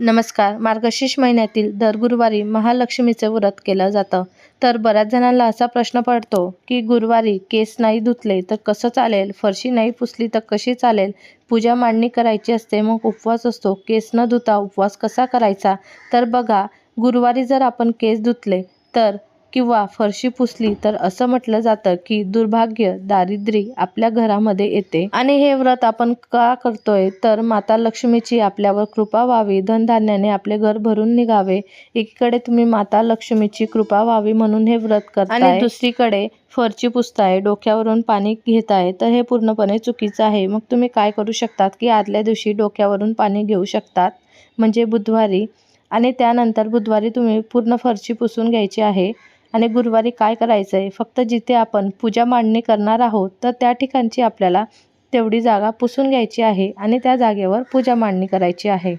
नमस्कार. मार्गशीर्ष महिन्यातील दर गुरुवारी महालक्ष्मीचे व्रत केलं जातं. तर बऱ्याच जणांना असा प्रश्न पडतो की गुरुवारी केस नाही धुतले तर कसं चालेल? फरशी नाही पुसली तर कशी चालेल? पूजा मांडणी करायची असते मग उपवास असतो. केस न धुता उपवास कसा करायचा? तर बघा गुरुवारी जर आपण केस धुतले तर किंवा फरशी पुसली तर असं म्हटलं जातं की दुर्भाग्य दारिद्र्य आपल्या घरामध्ये येते. आणि हे व्रत आपण का करतोय? तर माता लक्ष्मीची आपल्यावर कृपा व्हावी. धनधान्याने आपले घर भरून निघावे. एकीकडे तुम्ही माता लक्ष्मीची कृपा व्हावी म्हणून हे व्रत करताय. आणि दुसरीकडे फरची पुसताय डोक्यावरून पाणी घेताय तर हे पूर्णपणे चुकीचं आहे. मग तुम्ही काय करू शकतात की आदल्या दिवशी डोक्यावरून पाणी घेऊ शकतात? म्हणजे बुधवारी. आणि त्यानंतर बुधवारी तुम्ही पूर्ण फरशी पुसून घ्यायची आहे. आणि गुरुवारी काय करायचं आहे फक्त जिथे आपण पूजा मांडणी करणार आहोत तर त्या ठिकाणची आपल्याला तेवढी जागा पुसून घ्यायची आहे आणि त्या जागेवर पूजा मांडणी करायची आहे.